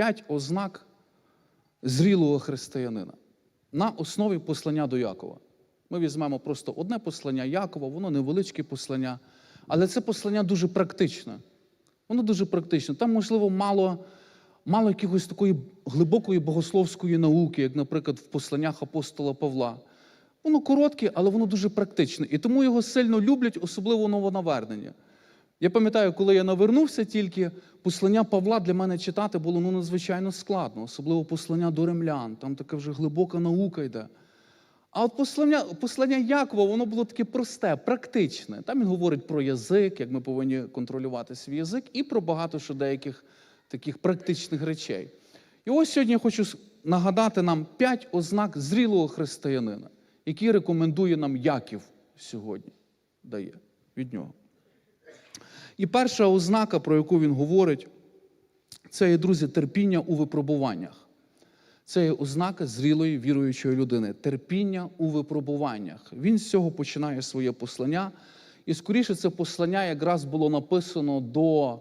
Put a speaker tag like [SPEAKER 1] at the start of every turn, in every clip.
[SPEAKER 1] п'ять ознак зрілого християнина на основі послання до Якова. Ми візьмемо просто одне послання Якова, воно невеличке послання, але це послання дуже практичне. Воно дуже практичне. Там, можливо, мало, мало якихось такої глибокої богословської науки, як, наприклад, в посланнях апостола Павла. Воно коротке, але воно дуже практичне. І тому його сильно люблять, особливо новонавернення. Я пам'ятаю, коли я навернувся тільки, послання Павла для мене читати було ну, надзвичайно складно, особливо послання до римлян. Там така вже глибока наука йде. А от послання, послання Якова, воно було таке просте, практичне. Там він говорить про язик, як ми повинні контролювати свій язик, і про багато що деяких таких практичних речей. І ось сьогодні я хочу нагадати нам п'ять ознак зрілого християнина, які рекомендує нам Яків сьогодні дає від нього. І перша ознака, про яку він говорить, це є, друзі, терпіння у випробуваннях. Це є ознака зрілої віруючої людини. Терпіння у випробуваннях. Він з цього починає своє послання. І скоріше це послання якраз було написано до.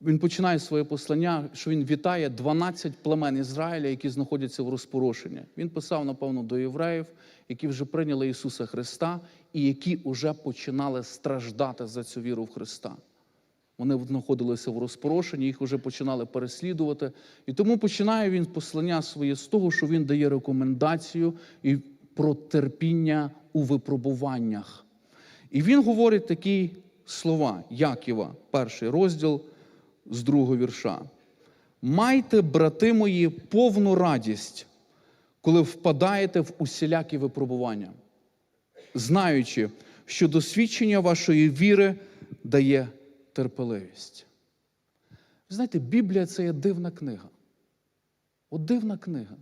[SPEAKER 1] Він починає своє послання, що він вітає 12 племен Ізраїля, які знаходяться в розпорошенні. Він писав, напевно, до євреїв, які вже прийняли Ісуса Христа і які вже починали страждати за цю віру в Христа. Вони знаходилися в розпорошенні, їх вже починали переслідувати. І тому починає він послання своє з того, що він дає рекомендацію і про терпіння у випробуваннях. І він говорить такі слова Яківа, перший розділ з другого вірша. Майте, брати мої, повну радість, коли впадаєте в усілякі випробування, знаючи, що досвідчення вашої віри дає терпеливість. Знаєте, Біблія це є дивна книга. От дивна книга.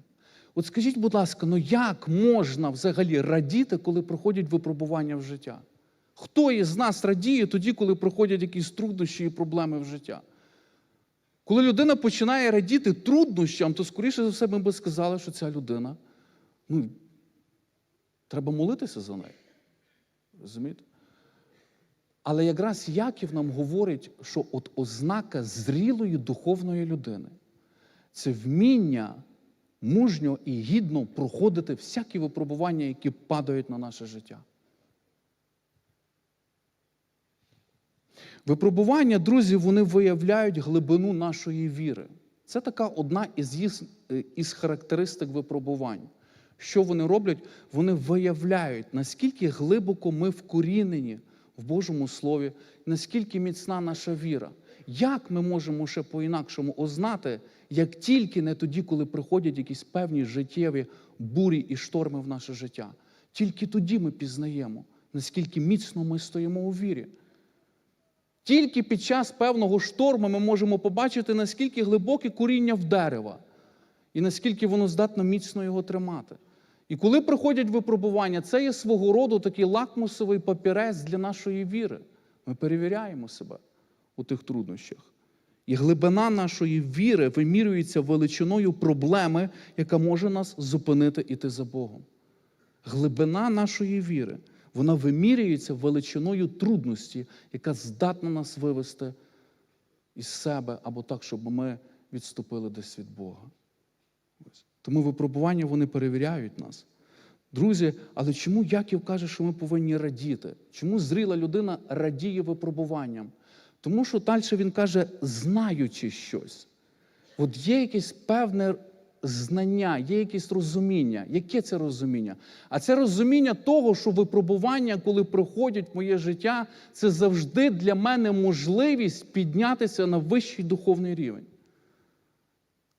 [SPEAKER 1] От скажіть, будь ласка, ну як можна взагалі радіти, коли проходять випробування в життя? Хто із нас радіє тоді, коли проходять якісь труднощі і проблеми в життя? Коли людина починає радіти труднощам, то скоріше за все ми би сказали, що ця людина, ну, треба молитися за неї. Розумієте? Але якраз Яків нам говорить, що от ознака зрілої духовної людини це вміння мужньо і гідно проходити всякі випробування, які падають на наше життя. Випробування, друзі, вони виявляють глибину нашої віри. Це така одна із, е, із характеристик випробувань. Що вони роблять? Вони виявляють, наскільки глибоко ми вкорінені в Божому Слові, наскільки міцна наша віра. Як ми можемо ще по-інакшому ознати, як тільки не тоді, коли приходять якісь певні життєві бурі і шторми в наше життя. Тільки тоді ми пізнаємо, наскільки міцно ми стоїмо у вірі. Тільки під час певного шторму ми можемо побачити, наскільки глибоке коріння в дерева і наскільки воно здатно міцно його тримати. І коли приходять випробування, це є свого роду такий лакмусовий папірець для нашої віри. Ми перевіряємо себе у тих труднощах. І глибина нашої віри вимірюється величиною проблеми, яка може нас зупинити іти за Богом. Глибина нашої віри, вона вимірюється величиною трудності, яка здатна нас вивести із себе або так, щоб ми відступили десь від Бога. Ось. Тому випробування вони перевіряють нас. Друзі, але чому Яків каже, що ми повинні радіти? Чому зріла людина радіє випробуванням? Тому що далі він каже, знаючи щось. От є якесь певне знання, є якесь розуміння. Яке це розуміння? А це розуміння того, що випробування, коли проходять в моє життя, це завжди для мене можливість піднятися на вищий духовний рівень.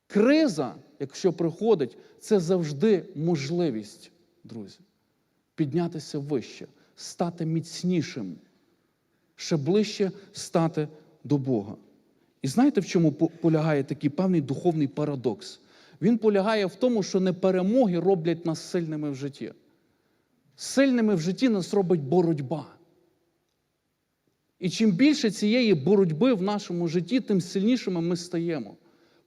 [SPEAKER 1] Криза, якщо приходить, це завжди можливість, друзі, піднятися вище, стати міцнішим, ще ближче стати до Бога. І знаєте, в чому полягає такий певний духовний парадокс? Він полягає в тому, що не перемоги роблять нас сильними в житті. Сильними в житті нас робить боротьба. І чим більше цієї боротьби в нашому житті, тим сильнішими ми стаємо.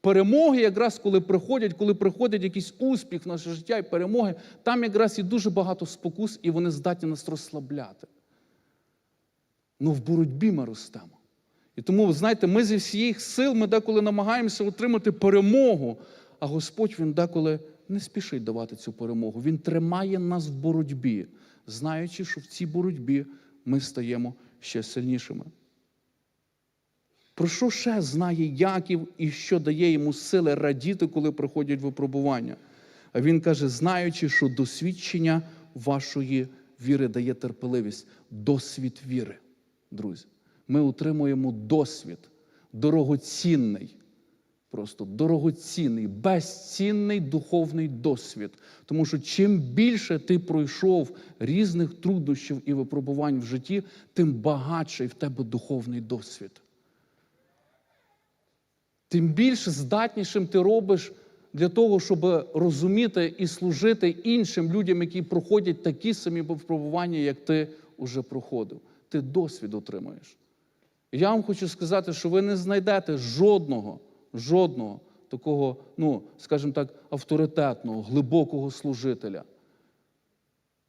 [SPEAKER 1] Перемоги, якраз коли приходять, коли приходить якийсь успіх в наше життя і перемоги, там якраз і дуже багато спокус, і вони здатні нас розслабляти. Ну в боротьбі ми ростемо. І тому, знаєте, ми зі всіх сил ми деколи намагаємося отримати перемогу, а Господь Він деколи не спішить давати цю перемогу. Він тримає нас в боротьбі, знаючи, що в цій боротьбі ми стаємо ще сильнішими. Про що ще знає Яків і що дає йому сили радіти, коли приходять випробування? А він каже, знаючи, що досвідчення вашої віри дає терпеливість, досвід віри, друзі. Ми отримуємо досвід, дорогоцінний, просто дорогоцінний, безцінний духовний досвід. Тому що чим більше ти пройшов різних труднощів і випробувань в житті, тим багатший в тебе духовний досвід тим більш здатнішим ти робиш для того, щоб розуміти і служити іншим людям, які проходять такі самі випробування, як ти вже проходив. Ти досвід отримаєш. Я вам хочу сказати, що ви не знайдете жодного, жодного такого, ну, скажімо так, авторитетного, глибокого служителя,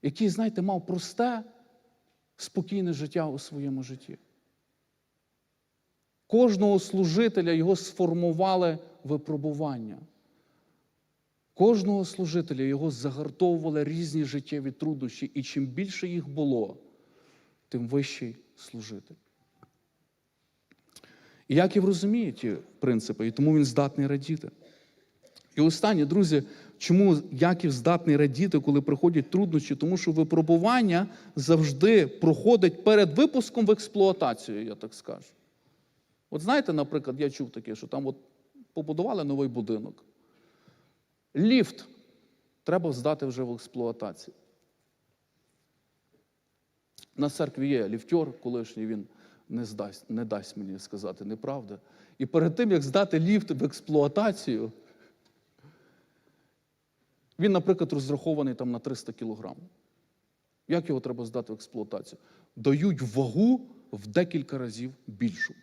[SPEAKER 1] який, знаєте, мав просте, спокійне життя у своєму житті. Кожного служителя його сформували випробування. Кожного служителя його загартовували різні життєві труднощі, і чим більше їх було, тим вищий служитель. І Яків розуміє ті принципи, і тому він здатний радіти. І останнє, друзі, чому Яків здатний радіти, коли приходять труднощі? Тому що випробування завжди проходить перед випуском в експлуатацію, я так скажу. От знаєте, наприклад, я чув таке, що там от побудували новий будинок. Ліфт треба здати вже в експлуатацію. На церкві є ліфтер, колишній він не, здасть, не дасть мені сказати неправда. І перед тим, як здати ліфт в експлуатацію, він, наприклад, розрахований там на 300 кілограм. Як його треба здати в експлуатацію? Дають вагу в декілька разів більшу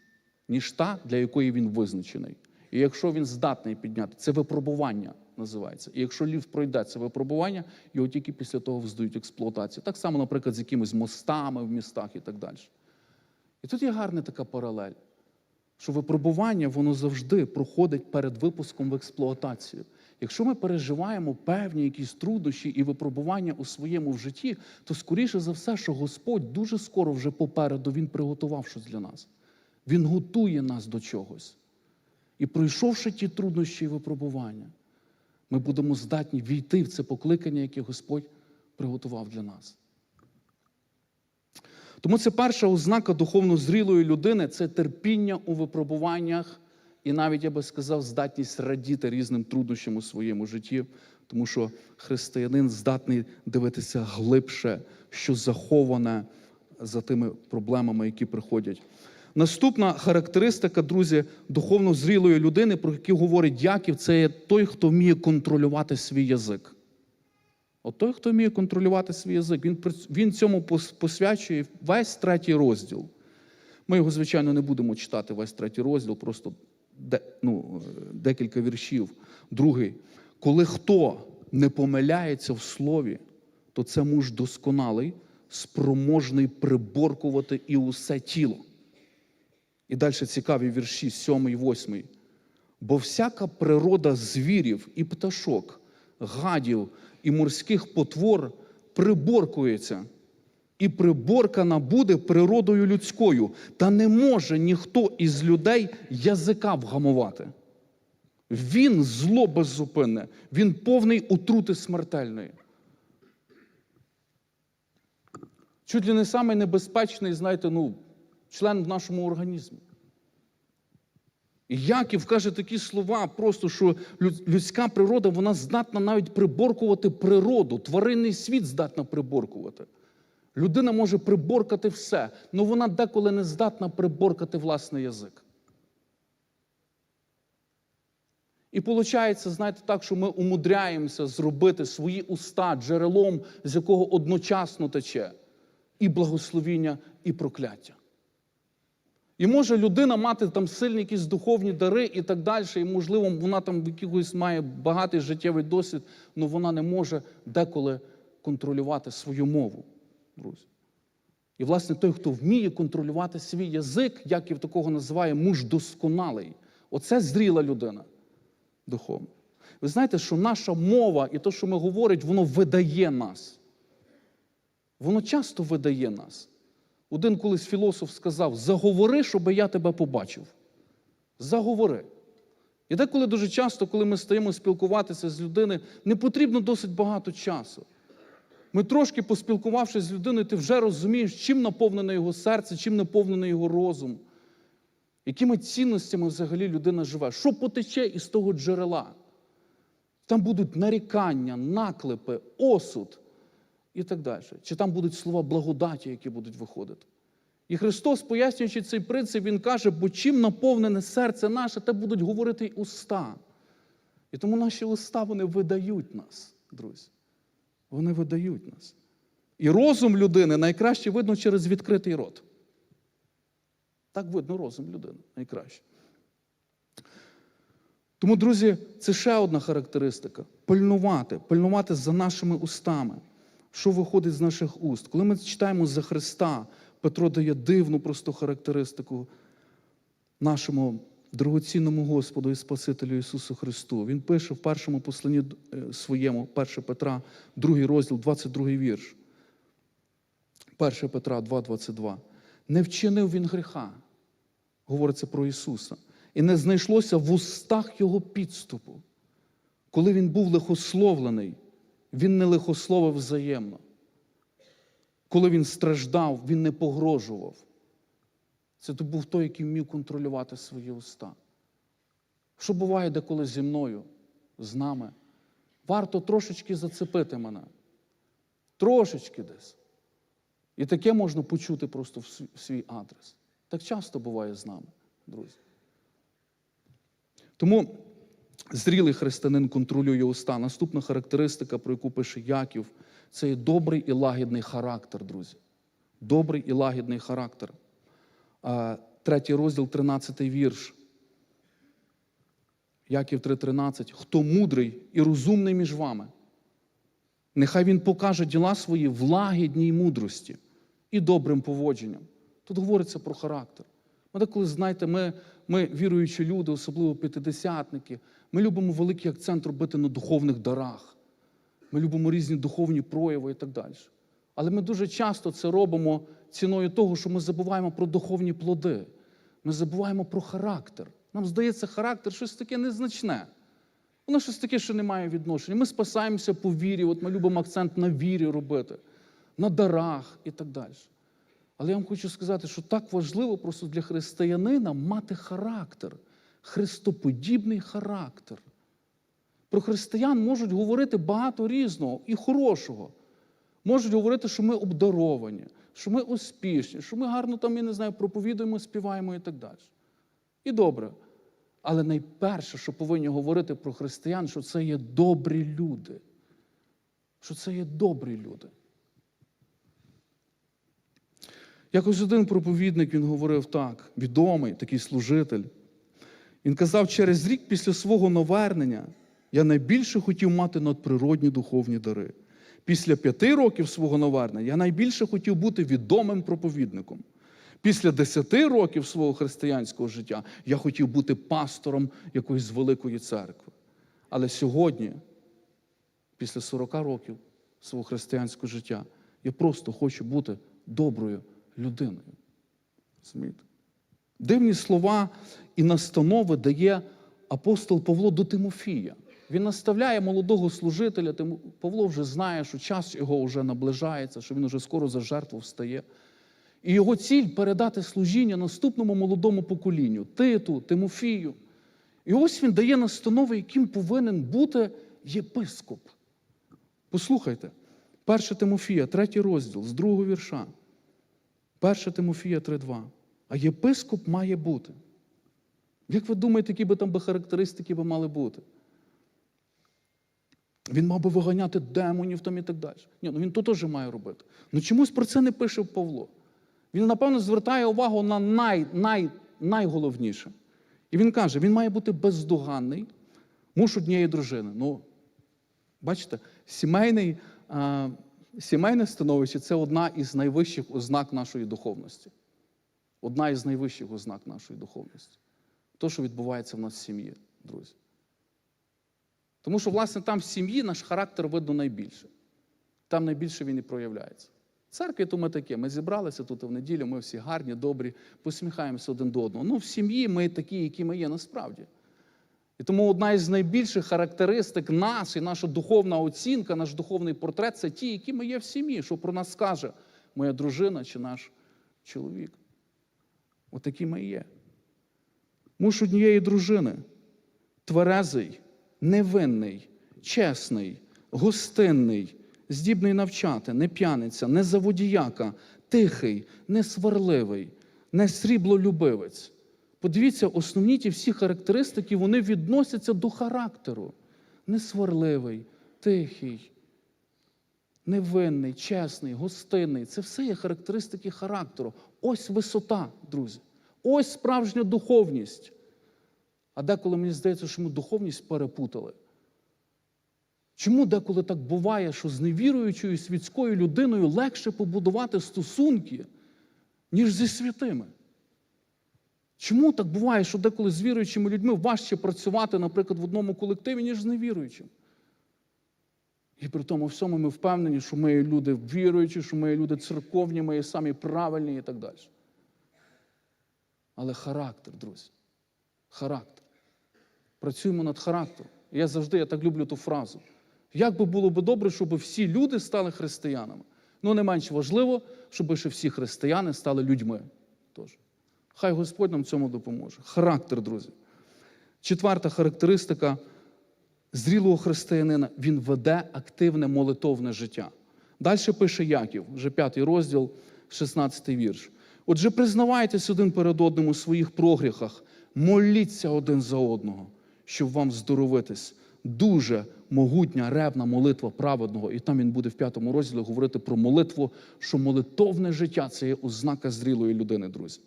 [SPEAKER 1] ніж та, для якої він визначений. І якщо він здатний підняти, це випробування називається. І якщо ліфт пройде це випробування, його тільки після того вздають експлуатацію. Так само, наприклад, з якимись мостами в містах і так далі. І тут є гарна така паралель, що випробування воно завжди проходить перед випуском в експлуатацію. Якщо ми переживаємо певні якісь труднощі і випробування у своєму в житті, то скоріше за все, що Господь дуже скоро вже попереду Він приготував щось для нас. Він готує нас до чогось. І пройшовши ті труднощі і випробування, ми будемо здатні війти в це покликання, яке Господь приготував для нас. Тому це перша ознака духовно зрілої людини це терпіння у випробуваннях, і навіть, я би сказав, здатність радіти різним труднощам у своєму житті, тому що християнин здатний дивитися глибше, що заховане за тими проблемами, які приходять. Наступна характеристика, друзі, духовно зрілої людини, про яку говорить Яків, це є той, хто вміє контролювати свій язик. От той, хто вміє контролювати свій язик, він, він цьому посвячує весь третій розділ. Ми його, звичайно, не будемо читати весь третій розділ, просто де, ну, декілька віршів. Другий. Коли хто не помиляється в слові, то це муж досконалий, спроможний приборкувати і усе тіло. І далі цікаві вірші, 7 і 8. Бо всяка природа звірів і пташок, гадів і морських потвор приборкується, і приборкана буде природою людською, та не може ніхто із людей язика вгамувати. Він зло беззупинне, він повний отрути смертельної. Чуть ли не самий небезпечний, знаєте, ну, член в нашому організмі. І Яків каже такі слова, просто що людська природа вона здатна навіть приборкувати природу, тваринний світ здатна приборкувати. Людина може приборкати все, але вона деколи не здатна приборкати власний язик. І виходить, знаєте, так, що ми умудряємося зробити свої уста джерелом, з якого одночасно тече і благословіння, і прокляття. І може людина мати там сильні якісь духовні дари і так далі, і, можливо, вона там якийсь має багатий життєвий досвід, але вона не може деколи контролювати свою мову, друзі. І, власне, той, хто вміє контролювати свій язик, як і в такого називає муж досконалий, оце зріла людина духовно. Ви знаєте, що наша мова і те, що ми говоримо, воно видає нас. Воно часто видає нас. Один колись філософ сказав: заговори, щоб я тебе побачив. Заговори. І деколи дуже часто, коли ми стаємо спілкуватися з людиною, не потрібно досить багато часу. Ми трошки поспілкувавшись з людиною, ти вже розумієш, чим наповнене його серце, чим наповнений його розум, якими цінностями взагалі людина живе, що потече із того джерела. Там будуть нарікання, наклепи, осуд і так далі. Чи там будуть слова благодаті, які будуть виходити. І Христос, пояснюючи цей принцип, Він каже, бо чим наповнене серце наше, те будуть говорити й уста. І тому наші уста вони видають нас, друзі. Вони видають нас. І розум людини найкраще видно через відкритий рот. Так видно розум людини найкраще. Тому, друзі, це ще одна характеристика: пильнувати, пильнувати за нашими устами, що виходить з наших уст. Коли ми читаємо за Христа, Петро дає дивну просто характеристику нашому дорогоцінному Господу і Спасителю Ісусу Христу. Він пише в першому посланні е, своєму, 1 Петра, другий розділ, 22 вірш. 1 Петра 2,22. Не вчинив він гріха, говориться про Ісуса, і не знайшлося в устах Його підступу. Коли він був лихословлений, він не лихословив взаємно. Коли він страждав, він не погрожував. Це то був той, який вмів контролювати свої уста. Що буває деколи зі мною, з нами? Варто трошечки зацепити мене. Трошечки десь. І таке можна почути просто в свій- адрес. Так часто буває з нами, друзі. Тому зрілий християнин контролює уста. Наступна характеристика, про яку пише Яків, це є добрий і лагідний характер, друзі. Добрий і лагідний характер. Третій розділ, 13 вірш. Яків 3:13. Хто мудрий і розумний між вами? Нехай він покаже діла свої в лагідній мудрості і добрим поводженням. Тут говориться про характер. Ми деколи, знаєте, ми, ми віруючі люди, особливо п'ятидесятники, ми любимо великий акцент робити на духовних дарах. Ми любимо різні духовні прояви і так далі. Але ми дуже часто це робимо ціною того, що ми забуваємо про духовні плоди. Ми забуваємо про характер. Нам здається, характер щось таке незначне. Воно щось таке, що не має відношення. Ми спасаємося по вірі, от ми любимо акцент на вірі робити, на дарах і так далі. Але я вам хочу сказати, що так важливо просто для християнина мати характер, христоподібний характер. Про християн можуть говорити багато різного і хорошого. Можуть говорити, що ми обдаровані, що ми успішні, що ми гарно там, я не знаю, проповідуємо, співаємо і так далі. І добре. Але найперше, що повинні говорити про християн, що це є добрі люди. Що це є добрі люди. Якось один проповідник він говорив так, відомий такий служитель. Він казав, через рік після свого навернення я найбільше хотів мати надприродні духовні дари. Після п'яти років свого навернення я найбільше хотів бути відомим проповідником. Після десяти років свого християнського життя я хотів бути пастором якоїсь великої церкви. Але сьогодні, після 40 років свого християнського життя, я просто хочу бути доброю людиною. Розумієте? Дивні слова і настанови дає апостол Павло до Тимофія. Він наставляє молодого служителя. Павло вже знає, що час його вже наближається, що він вже скоро за жертву встає. І його ціль передати служіння наступному молодому поколінню Титу, Тимофію. І ось він дає настанови, яким повинен бути єпископ. Послухайте, 1 Тимофія, третій розділ, з другого вірша. 1 Тимофія 3.2. А єпископ має бути. Як ви думаєте, які би там би характеристики би мали бути? Він мав би виганяти демонів там і так далі. Ні, ну він то теж має робити. Ну чомусь про це не пише Павло. Він, напевно, звертає увагу на най, най, найголовніше. І він каже: він має бути бездоганний, муж однієї дружини. Ну, бачите, сімейний, а, сімейне становище це одна із найвищих ознак нашої духовності. Одна із найвищих ознак нашої духовності. То, що відбувається в нас в сім'ї, друзі. Тому що, власне, там в сім'ї наш характер видно найбільше. Там найбільше він і проявляється. Церкві то ми таке. Ми зібралися тут в неділю, ми всі гарні, добрі, посміхаємося один до одного. Ну, в сім'ї ми такі, які ми є насправді. І тому одна із найбільших характеристик нас і наша духовна оцінка, наш духовний портрет це ті, які ми є в сім'ї, що про нас скаже моя дружина чи наш чоловік. Отакі ми є. Муж однієї дружини, тверезий, невинний, чесний, гостинний, здібний навчати, не п'яниця, не заводіяка, тихий, не сварливий, не сріблолюбивець. Подивіться, основні ті всі характеристики вони відносяться до характеру. Несварливий, тихий, невинний, чесний, гостинний. Це все є характеристики характеру. Ось висота, друзі. Ось справжня духовність. А деколи мені здається, що ми духовність перепутали. Чому деколи так буває, що з невіруючою світською людиною легше побудувати стосунки, ніж зі святими? Чому так буває, що деколи з віруючими людьми важче працювати, наприклад, в одному колективі, ніж з невіруючим? І при тому всьому ми впевнені, що ми є люди віруючі, що ми є люди церковні, ми є самі правильні і так далі. Але характер, друзі, характер. Працюємо над характером. Я завжди я так люблю ту фразу. Як би було би добре, щоб всі люди стали християнами? Ну, не менш важливо, щоб ще всі християни стали людьми. Тож. Хай Господь нам цьому допоможе. Характер, друзі. Четверта характеристика зрілого християнина він веде активне молитовне життя. Далі пише Яків, вже п'ятий розділ, 16 вірш. Отже, признавайтесь один перед одним у своїх прогріхах, моліться один за одного, щоб вам здоровитись. Дуже могутня ревна молитва праведного. І там він буде в п'ятому розділі говорити про молитву, що молитовне життя це є ознака зрілої людини, друзі.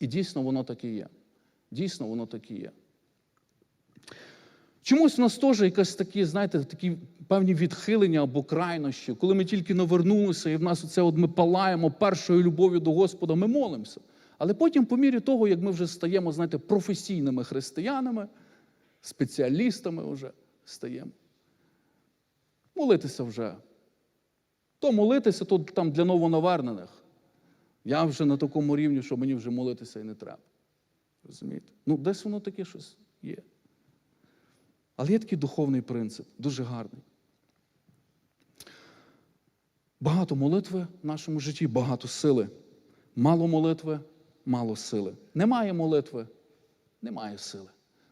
[SPEAKER 1] І дійсно воно так і є. Дійсно, воно так і є. Чомусь в нас теж якась такі, знаєте, такі певні відхилення або крайнощі. Коли ми тільки навернулися, і в нас оце от ми палаємо першою любов'ю до Господа, ми молимося. Але потім, по мірі того, як ми вже стаємо, знаєте, професійними християнами, спеціалістами вже стаємо. Молитися вже. То молитися, то там для новонавернених. Я вже на такому рівні, що мені вже молитися і не треба. Розумієте? Ну, десь воно таке щось є. Але є такий духовний принцип, дуже гарний. Багато молитви в нашому житті, багато сили. Мало молитви, мало сили. Немає молитви, немає сили.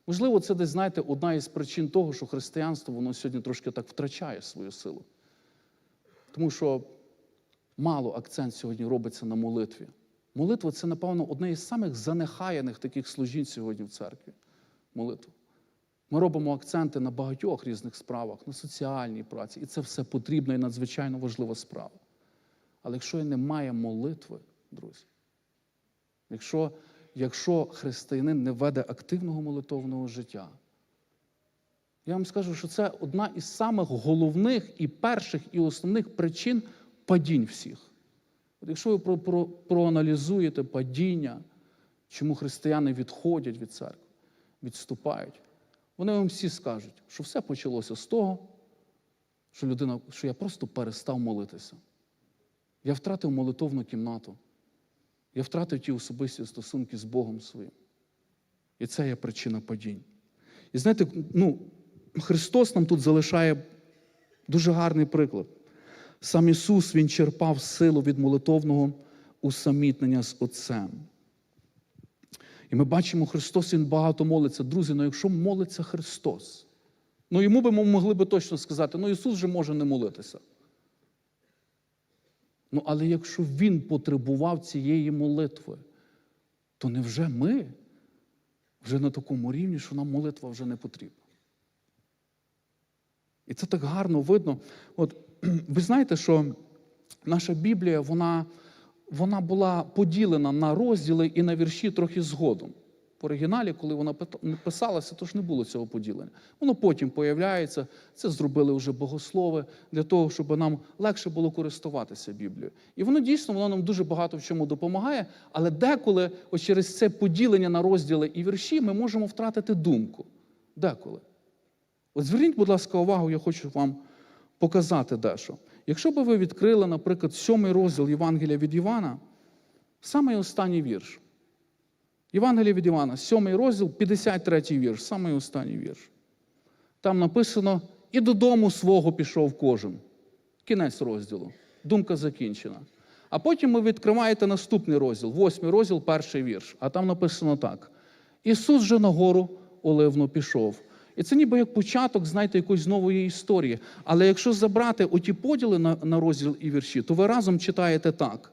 [SPEAKER 1] Можливо, це десь, знаєте, одна із причин того, що християнство воно сьогодні трошки так втрачає свою силу. Тому що мало акцент сьогодні робиться на молитві. Молитва це, напевно, одне із самих занехаяних таких служінь сьогодні в церкві. Молитва. Ми робимо акценти на багатьох різних справах, на соціальній праці, і це все потрібна і надзвичайно важлива справа. Але якщо немає молитви, друзі, якщо, якщо християнин не веде активного молитовного життя, я вам скажу, що це одна із самих головних і перших і основних причин падінь всіх. От Якщо ви про, про, проаналізуєте падіння, чому християни відходять від церкви, відступають, вони вам всі скажуть, що все почалося з того, що людина, що я просто перестав молитися. Я втратив молитовну кімнату. Я втратив ті особисті стосунки з Богом своїм. І це є причина падінь. І знаєте, ну, Христос нам тут залишає дуже гарний приклад. Сам Ісус Він черпав силу від молитовного усамітнення з Отцем. І ми бачимо, Христос Він багато молиться. Друзі, ну якщо молиться Христос, ну йому би ми могли би точно сказати, ну Ісус вже може не молитися. Ну, але якщо Він потребував цієї молитви, то невже ми вже на такому рівні, що нам молитва вже не потрібна? І це так гарно видно. От ви знаєте, що наша Біблія, вона, вона була поділена на розділи і на вірші трохи згодом. В оригіналі, коли вона писалася, то ж не було цього поділення. Воно потім появляється. Це зробили вже богослови для того, щоб нам легше було користуватися Біблією. І воно дійсно воно нам дуже багато в чому допомагає. Але деколи, ось через це поділення на розділи і вірші, ми можемо втратити думку. Деколи. От зверніть, будь ласка, увагу, я хочу вам показати дещо. Якщо би ви відкрили, наприклад, сьомий розділ Євангелія від Івана, самий останній вірш. Євангелія від Івана, сьомий розділ, 53 вірш, самий останній вірш. Там написано: і додому свого пішов кожен. Кінець розділу. Думка закінчена. А потім ви відкриваєте наступний розділ, восьмий розділ, перший вірш. А там написано так: Ісус же на гору оливну пішов. І це ніби як початок, знаєте, якоїсь нової історії. Але якщо забрати оті поділи на, на розділ і вірші, то ви разом читаєте так.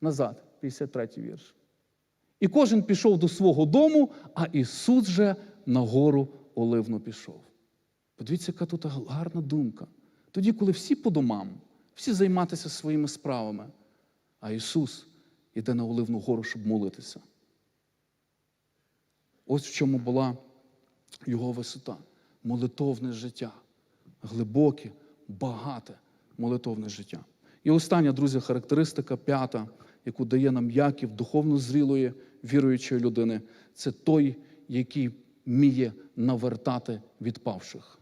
[SPEAKER 1] Назад, 53 вірш. І кожен пішов до свого дому, а Ісус же на гору оливну пішов. Подивіться, яка тут гарна думка. Тоді, коли всі по домам, всі займатися своїми справами, а Ісус йде на Оливну гору, щоб молитися. Ось в чому була його висота. Молитовне життя. Глибоке, багате молитовне життя. І остання, друзі, характеристика п'ята, яку дає нам Яків, духовно зрілої, віруючої людини, це той, який вміє навертати відпавших.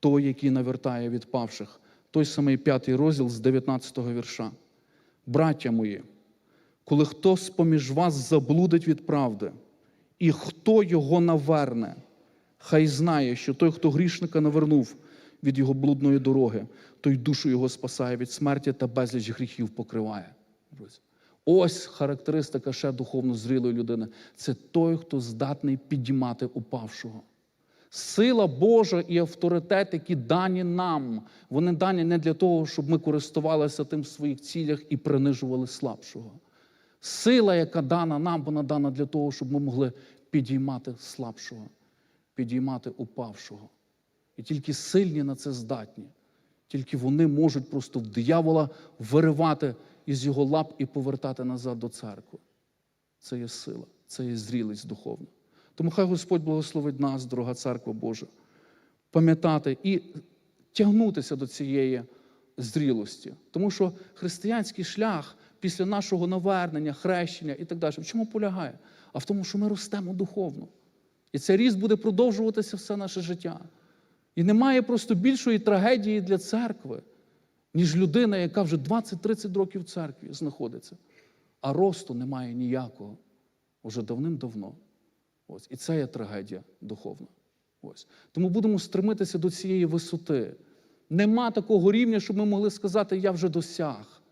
[SPEAKER 1] Той, який навертає відпавших. Той самий п'ятий розділ з 19-го вірша. Браття мої, коли хтось поміж вас заблудить від правди, і хто його наверне, хай знає, що той, хто грішника навернув від його блудної дороги, той душу його спасає від смерті та безліч гріхів покриває. Ось характеристика ще духовно зрілої людини. Це той, хто здатний підіймати упавшого. Сила Божа і авторитет, які дані нам, вони дані не для того, щоб ми користувалися тим в своїх цілях і принижували слабшого. Сила, яка дана нам, вона дана для того, щоб ми могли підіймати слабшого, підіймати упавшого. І тільки сильні на це здатні. Тільки вони можуть просто в диявола виривати із його лап і повертати назад до церкви. Це є сила, це є зрілість духовна. Тому хай Господь благословить нас, дорога церква Божа, пам'ятати і тягнутися до цієї зрілості. Тому що християнський шлях після нашого навернення, хрещення і так далі, в чому полягає? А в тому, що ми ростемо духовно. І цей ріст буде продовжуватися все наше життя. І немає просто більшої трагедії для церкви, ніж людина, яка вже 20-30 років в церкві знаходиться. А росту немає ніякого уже давним-давно. Ось. І це є трагедія духовна. Ось. Тому будемо стремитися до цієї висоти. Нема такого рівня, щоб ми могли сказати, я вже досяг.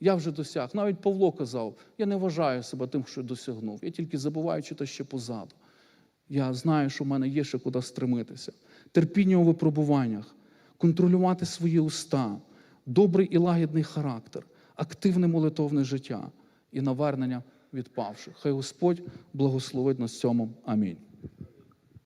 [SPEAKER 1] Я вже досяг. Навіть Павло казав, я не вважаю себе тим, що досягнув. Я тільки забуваю, чи то ще позаду. Я знаю, що в мене є ще куди стремитися. Терпіння у випробуваннях, контролювати свої уста, добрий і лагідний характер, активне молитовне життя і навернення відпавших. Хай Господь благословить нас цьому. Амінь.